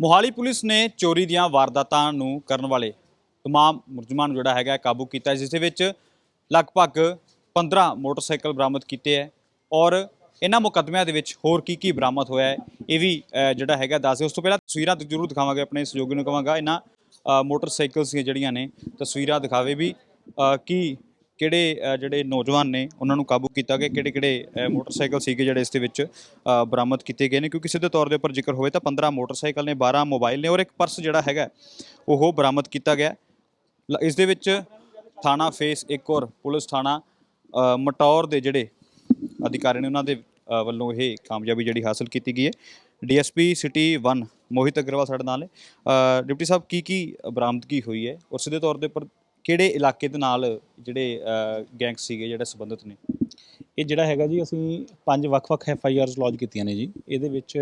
Mohali police ਨੇ ਚੋਰੀ ਦੀਆਂ ਵਾਰਦਾਤਾਂ ਨੂੰ ਕਰਨ ਵਾਲੇ ਤਮਾਮ ਮੁਲਜ਼ਮਾਂ ਨੂੰ ਜਿਹੜਾ ਹੈਗਾ ਕਾਬੂ ਕੀਤਾ ਜਿਸ ਦੇ ਵਿੱਚ ਲਗਭਗ 15 ਮੋਟਰਸਾਈਕਲ ਬਰਾਮਦ ਕੀਤੇ ਹੈ ਔਰ ਇਹਨਾਂ ਮੁਕਦਮਿਆਂ ਦੇ ਵਿੱਚ ਹੋਰ ਕੀ ਕੀ ਬਰਾਮਦ ਹੋਇਆ ਹੈ, ਇਹ ਵੀ ਜਿਹੜਾ ਹੈਗਾ ਦੱਸੇ ਉਸ ਤੋਂ ਪਹਿਲਾਂ ਤਸਵੀਰਾਂ ਜ਼ਰੂਰ ਦਿਖਾਵਾਂਗੇ, ਆਪਣੇ ਸਹਿਯੋਗੀ ਨੂੰ ਕਹਾਂਗਾ। ਇਹਨਾਂ ਮੋਟਰਸਾਈਕਲਸ ਜਿਹੜੀਆਂ ਨੇ ਤਸਵੀਰਾਂ ਦਿਖਾਵੇ ਵੀ ਕੀ ਕਿਹੜੇ ਜਿਹੜੇ ਨੌਜਵਾਨ ਨੇ, ਉਹਨਾਂ ਨੂੰ ਕਾਬੂ ਕੀਤਾ ਗਿਆ? ਕਿਹੜੇ ਕਿਹੜੇ ਮੋਟਰਸਾਈਕਲ ਸੀਗੇ ਜਿਹੜੇ ਇਸ ਦੇ ਵਿੱਚ ਬਰਾਮਦ ਕੀਤੇ ਗਏ ਨੇ? ਕਿਉਂਕਿ ਸਿੱਧੇ ਤੌਰ ਦੇ ਉੱਪਰ ਜ਼ਿਕਰ ਹੋਵੇ ਤਾਂ 15 ਮੋਟਰਸਾਈਕਲ ਨੇ 12 ਮੋਬਾਈਲ ਨੇ ਔਰ ਇੱਕ ਪਰਸ ਜਿਹੜਾ ਹੈਗਾ, ਉਹ ਬਰਾਮਦ ਕੀਤਾ ਗਿਆ। ਲ- ਇਸ ਦੇ ਵਿੱਚ ਥਾਣਾ ਫੇਸ ਇੱਕ ਔਰ ਪੁਲਿਸ ਥਾਣਾ ਮਟੌਰ ਦੇ ਜਿਹੜੇ ਅਧਿਕਾਰੀ ਨੇ, ਉਹਨਾਂ ਦੇ ਵੱਲੋਂ ਇਹ ਕਾਮਯਾਬੀ ਜਿਹੜੀ ਹਾਸਲ ਕੀਤੀ ਗਈ ਹੈ। ਡੀਐਸਪੀ ਸਿਟੀ 1 ਮੋਹਿਤ ਅਗਰਵਾਲ ਸਾਡੇ ਨਾਲ ਹੈ ਡਿਪਟੀ ਸਾਹਿਬ ਕੀ ਕੀ ਬਰਾਮਦਗੀ ਹੋਈ ਹੈ? ਔਰ ਸਿੱਧੇ ਤੌਰ ਦੇ ਉੱਪਰ ਕਿਹੜੇ ਇਲਾਕੇ ਦੇ ਨਾਲ ਜਿਹੜੇ ਗੈਂਗ ਸੀਗੇ ਜਿਹੜਾ ਸੰਬੰਧਿਤ ਨੇ? ਇਹ ਜਿਹੜਾ ਹੈਗਾ ਜੀ, ਅਸੀਂ ਪੰਜ ਵੱਖ-ਵੱਖ ਐਫ ਆਈ ਆਰਸ ਲੌਜ ਕੀਤੀਆਂ ਨੇ ਜੀ। ਇਹਦੇ ਵਿੱਚ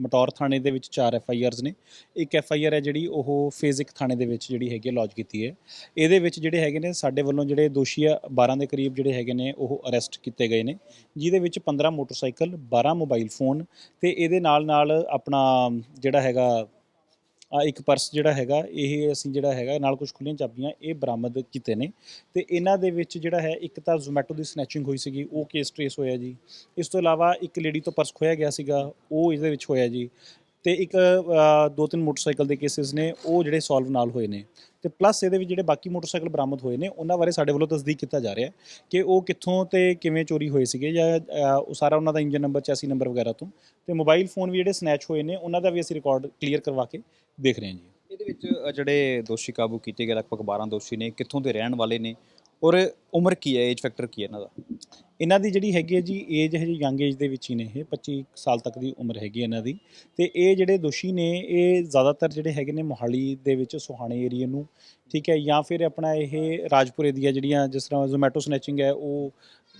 ਮਟੌਰ ਥਾਣੇ ਦੇ ਵਿੱਚ ਚਾਰ ਐਫ ਆਈ ਆਰਸ ਨੇ। ਇੱਕ ਐਫ ਆਈ ਆਰ ਹੈ ਜਿਹੜੀ ਉਹ ਫੇਜ਼ਿਕ ਥਾਣੇ ਦੇ ਵਿੱਚ ਜਿਹੜੀ ਹੈਗੀ ਲੌਜ ਕੀਤੀ ਹੈ। ਇਹਦੇ ਵਿੱਚ ਜਿਹੜੇ ਹੈਗੇ ਨੇ, ਸਾਡੇ ਵੱਲੋਂ ਜਿਹੜੇ ਦੋਸ਼ੀ ਆ 12 ਦੇ ਕਰੀਬ ਜਿਹੜੇ ਹੈਗੇ ਨੇ, ਉਹ ਅਰੈਸਟ ਕੀਤੇ ਗਏ ਨੇ, ਜਿਹਦੇ ਵਿੱਚ 15 ਮੋਟਰਸਾਈਕਲ 12 ਮੋਬਾਈਲ ਫੋਨ ਤੇ ਇਹਦੇ ਨਾਲ ਨਾਲ ਆਪਣਾ ਜਿਹੜਾ ਹੈਗਾ ਆ ਇੱਕ ਪਰਸ ਜਿਹੜਾ ਹੈਗਾ, ਇਹ ਅਸੀਂ ਜਿਹੜਾ ਹੈਗਾ ਨਾਲ ਕੁਝ ਖੁੱਲੀਆਂ ਚਾਬੀਆਂ ਇਹ ਬਰਾਮਦ ਕੀਤੇ ਨੇ। ਤੇ ਇਹਨਾਂ ਦੇ ਵਿੱਚ ਜਿਹੜਾ ਹੈ, ਇੱਕ ਤਾਂ ਜ਼ੋਮੈਟੋ ਦੀ ਸਨੈਚਿੰਗ ਹੋਈ ਸੀਗੀ, ਉਹ ਕੇਸ ਟ੍ਰੇਸ ਹੋਇਆ ਜੀ। ਇਸ ਤੋਂ ਇਲਾਵਾ ਇੱਕ ਲੇਡੀ ਤੋਂ ਪਰਸ ਖੋਇਆ ਗਿਆ ਸੀਗਾ, ਉਹ ਇਹਦੇ ਵਿੱਚ ਹੋਇਆ ਜੀ। ਤੇ ਇੱਕ ਦੋ ਤਿੰਨ ਮੋਟਰਸਾਈਕਲ ਦੇ ਕੇਸਿਸ ਨੇ, ਉਹ ਜਿਹੜੇ ਸੋਲਵ ਨਾਲ ਹੋਏ ਨੇ। ਤੇ ਪਲੱਸ ਇਹਦੇ ਵਿੱਚ ਜਿਹੜੇ ਬਾਕੀ ਮੋਟਰਸਾਈਕਲ ਬਰਾਮਦ ਹੋਏ ਨੇ, ਉਹਨਾਂ ਬਾਰੇ ਸਾਡੇ ਵੱਲੋਂ ਤਸਦੀਕ ਕੀਤਾ ਜਾ ਰਿਹਾ ਹੈ ਕਿ ਉਹ ਕਿੱਥੋਂ ਤੇ ਕਿਵੇਂ ਚੋਰੀ ਹੋਏ ਸੀਗੇ ਜਾਂ ਉਹ ਸਾਰਾ ਉਹਨਾਂ ਦਾ ਇੰਜਨ ਨੰਬਰ ਚੈਸੀ ਨੰਬਰ ਵਗੈਰਾ ਤੋਂ। ਤੇ ਮੋਬਾਈਲ ਫੋਨ ਵੀ ਜਿਹੜੇ ਸਨੈਚ ਹੋਏ ਨੇ, ਉਹਨਾਂ ਦਾ ਵੀ ਅਸੀਂ ਰਿਕਾਰਡ ਕਲੀਅਰ ਕਰਵਾ ਕੇ ਦੇਖ ਰਹੇ ਹਾਂ ਜੀ। ਇਹਦੇ ਵਿੱਚ ਜਿਹੜੇ ਦੋਸ਼ੀ ਕਾਬੂ ਕੀਤੇ ਗਏ, ਲਗਭਗ 12 ਦੋਸ਼ੀ ਨੇ, ਕਿੱਥੋਂ ਦੇ ਰਹਿਣ ਵਾਲੇ ਨੇ, ਔਰ ਉਮਰ ਕੀ ਹੈ ਏਜ ਫੈਕਟਰ ਕੀ ਹੈ ਇਹਨਾਂ ਦਾ? ਇਹਨਾਂ ਦੀ ਜਿਹੜੀ ਹੈਗੀ ਹੈ ਜੀ ਏਜ ਹੈ ਜੀ ਯੰਗ ਏਜ ਦੇ ਵਿੱਚ ਹੀ ਨੇ ਇਹ 25 ਸਾਲ ਤੱਕ ਦੀ ਉਮਰ ਹੈਗੀ ਇਹਨਾਂ ਦੀ। ਤੇ ਇਹ ਜਿਹੜੇ ਦੋਸ਼ੀ ਨੇ, ਇਹ ਜ਼ਿਆਦਾਤਰ ਜਿਹੜੇ ਹੈਗੇ ਨੇ ਮੋਹਾਲੀ ਦੇ ਵਿੱਚ ਸੁਹਾਣੇ ਏਰੀਆ ਨੂੰ, ਠੀਕ ਹੈ, ਜਾਂ ਫਿਰ ਆਪਣਾ ਇਹ ਰਾਜਪੁਰੇ ਦੀਆਂ ਜਿਹੜੀਆਂ ਜਿਸ ਤਰ੍ਹਾਂ ਜ਼ੋਮੈਟੋ ਸਨੈਚਿੰਗ ਹੈ, ਉਹ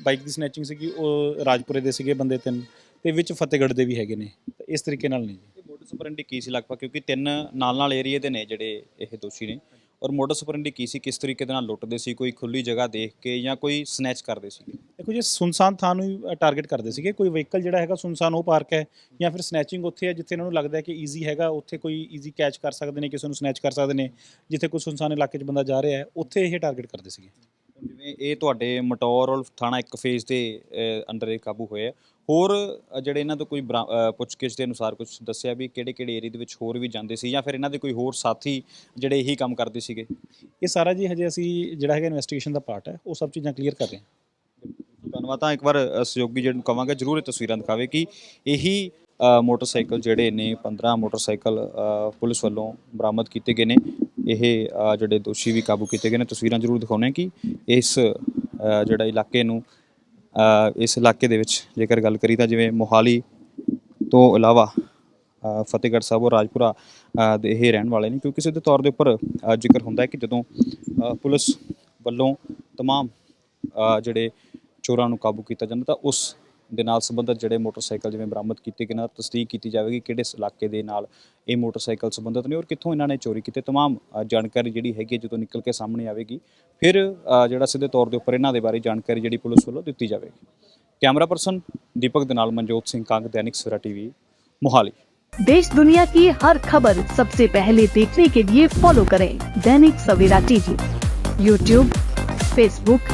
ਬਾਈਕ ਦੀ ਸਨੈਚਿੰਗ ਸੀਗੀ, ਉਹ ਰਾਜਪੁਰੇ ਦੇ ਸੀਗੇ ਬੰਦੇ ਤਿੰਨ, ਤੇ ਵਿੱਚ ਫਤਿਹਗੜ੍ਹ ਦੇ ਵੀ ਹੈਗੇ ਨੇ। ਤੇ ਇਸ ਤਰੀਕੇ ਨਾਲ ਨੇ ਜੀ। ਮੋਟਰ ਸਪਰੈਂਡੀ ਕੀ ਸੀ ਲਗਭਗ? ਕਿਉਂਕਿ ਤਿੰਨ ਨਾਲ ਨਾਲ ਏਰੀਏ ਦੇ ਨੇ ਜਿਹੜੇ ਇਹ ਦੋਸ਼ੀ ਨੇ। ਔਰ ਮੋਟਰ ਸਪਰੈਂਡੀ ਕੀ ਸੀ? ਕਿਸ ਤਰੀਕੇ ਦੇ ਨਾਲ ਲੁੱਟਦੇ ਸੀ? ਕੋਈ ਖੁੱਲੀ ਜਗ੍ਹਾ ਦੇਖ ਕੇ ਜਾਂ ਕੋਈ ਸਨੈਚ ਕਰਦੇ ਸੀ? ਦੇਖੋ ਜੀ ਸੁਨਸਾਨ ਥਾਂ ਨੂੰ ਟਾਰਗੇਟ ਕਰਦੇ ਸੀਗੇ। ਕੋਈ ਵਹੀਕਲ ਜਿਹੜਾ ਹੈਗਾ ਸੁਨਸਾਨ ਉਹ ਪਾਰਕ ਹੈ ਜਾਂ ਫਿਰ ਸਨੈਚਿੰਗ ਉੱਥੇ ਹੈ ਜਿੱਥੇ ਇਹਨਾਂ ਨੂੰ ਲੱਗਦਾ ਹੈ ਕਿ ਈਜ਼ੀ ਹੈਗਾ। ਉੱਥੇ ਕੋਈ ਈਜ਼ੀ ਕੈਚ ਕਰ ਸਕਦੇ ਨੇ ਕਿਸੇ ਨੂੰ ਸਨੈਚ ਕਰ ਸਕਦੇ ਨੇ ਜਿੱਥੇ ਕੋਈ ਸੁਨਸਾਨ ਇਲਾਕੇ 'ਚ ਬੰਦਾ ਜਾ ਰਿਹਾ ਹੈ ਉੱਥੇ ਇਹ ਟਾਰਗੇਟ ਕਰਦੇ ਸੀਗੇ। ਜਿਵੇਂ ਇਹ ਤੁਹਾਡੇ ਮਟੌਰ ਔਰ ਥਾਣਾ ਇੱਕ ਫੇਜ਼ ਦੇ ਅੰਡਰ ਇਹ ਕਾਬੂ ਹੋਏ ਆ ਹੋਰ ਜਿਹੜੇ ਇਹਨਾਂ ਤੋਂ ਕੋਈ ਪੁੱਛਗਿੱਛ ਦੇ ਅਨੁਸਾਰ ਕੁਝ ਦੱਸਿਆ ਵੀ ਕਿਹੜੇ ਕਿਹੜੇ ਏਰੀਆ ਦੇ ਵਿੱਚ ਹੋਰ ਵੀ ਜਾਂਦੇ ਸੀ ਜਾਂ ਫਿਰ ਇਹਨਾਂ ਦੇ ਕੋਈ ਹੋਰ ਸਾਥੀ ਜਿਹੜੇ ਇਹੀ ਕੰਮ ਕਰਦੇ ਸੀਗੇ? ਇਹ ਸਾਰਾ ਜੀ ਹਜੇ ਅਸੀਂ ਜਿਹੜਾ ਹੈਗਾ ਇਨਵੈਸਟੀਗੇਸ਼ਨ ਦਾ ਪਾਰਟ ਹੈ ਉਹ ਸਭ ਚੀਜ਼ਾਂ ਕਲੀਅਰ ਕਰ ਰਹੇ ਹਾਂ। ਧੰਨਵਾਦ ਤਾਂ ਇੱਕ ਵਾਰ ਅ, ਸਹਿਯੋਗੀ ਜਿਹੜੇ ਨੂੰ ਕਵਾਂਗਾ ਜਰੂਰ ਇਹ ਤਸਵੀਰਾਂ ਦਿਖਾਵੇ ਕਿ ਇਹੀ ਅ, ਮੋਟਰਸਾਈਕਲ ਜਿਹੜੇ ਨੇ 15 ਮੋਟਰਸਾਈਕਲ ਅ, ਪੁਲਿਸ ਵੱਲੋਂ ਬਰਾਮਦ ਕੀਤੇ ਗਏ ਨੇ ਇਹ ਅ, ਜਿਹੜੇ ਦੋਸ਼ੀ ਵੀ ਕਾਬੂ ਕੀਤੇ ਗਏ ਨੇ ਤਸਵੀਰਾਂ ਜਰੂਰ ਦਿਖਾਉਣੇ ਕਿ ਇਸ ਅ, ਜਿਹੜਾ ਇਲਾਕੇ ਨੂੰ ਅ, ਇਸ ਇਲਾਕੇ ਦੇ ਵਿੱਚ ਜੇਕਰ ਗੱਲ ਕਰੀ ਤਾਂ ਜਿਵੇਂ ਮੋਹਾਲੀ ਤੋਂ ਇਲਾਵਾ ਅ, ਫਤਿਹਗੜ੍ਹ ਸਾਹਿਬ ਔਰ ਰਾਜਪੁਰਾ ਅ, ਦੇ ਇਹ ਰਹਿਣ ਵਾਲੇ ਨੇ ਕਿਉਂਕਿ ਸਿੱਧੇ ਤੌਰ ਦੇ ਉੱਪਰ ਅ, ਜ਼ਿਕਰ ਹੁੰਦਾ ਹੈ ਕਿ ਜਦੋਂ ਅ, ਪੁਲਿਸ ਵੱਲੋਂ तमाम ਅ, ਜਿਹੜੇ ਚੋਰਾਂ ਨੂੰ ਕਾਬੂ ਕੀਤਾ ਜਾਂਦਾ ਤਾਂ ਉਸ ਦੇ ਨਾਲ ਸੰਬੰਧਿਤ ਜਿਹੜੇ ਮੋਟਰਸਾਈਕਲ ਜਿਵੇਂ ਬਰਾਮਦ ਕੀਤੇ ਗਏ ਨਾ ਤਸਦੀਕ ਕੀਤੀ ਜਾਵੇਗੀ ਕਿਹੜੇ ਇਸ ਇਲਾਕੇ ਦੇ ਨਾਲ ਇਹ ਮੋਟਰਸਾਈਕਲ ਸੰਬੰਧਿਤ ਨੇ ਔਰ ਕਿੱਥੋਂ ਇਹਨਾਂ ਨੇ ਚੋਰੀ ਕੀਤੇ तमाम ਅ, ਜਾਣਕਾਰੀ ਜਿਹੜੀ ਹੈਗੀ ਹੈ ਜਦੋਂ ਨਿਕਲ ਕੇ ਸਾਹਮਣੇ ਆਵੇਗੀ ਫਿਰ ਅ, ਜਿਹੜਾ ਸਿੱਧੇ ਤੌਰ ਦੇ ਉੱਪਰ ਇਹਨਾਂ ਦੇ ਬਾਰੇ ਜਾਣਕਾਰੀ ਜਿਹੜੀ ਪੁਲਿਸ ਵੱਲੋਂ ਦਿੱਤੀ ਜਾਵੇਗੀ ਕੈਮਰਾ ਪਰਸਨ ਦੀਪਕ ਦੇ ਨਾਲ ਮਨਜੋਤ ਸਿੰਘ ਕੰਗ ਦੈਨਿਕ ਸਵੇਰਾ ਟੀਵੀ ਮੋਹਾਲੀ देश दुनिया की हर खबर सबसे पहले देखने के लिए फॉलो करें Dainik Savera TV YouTube Facebook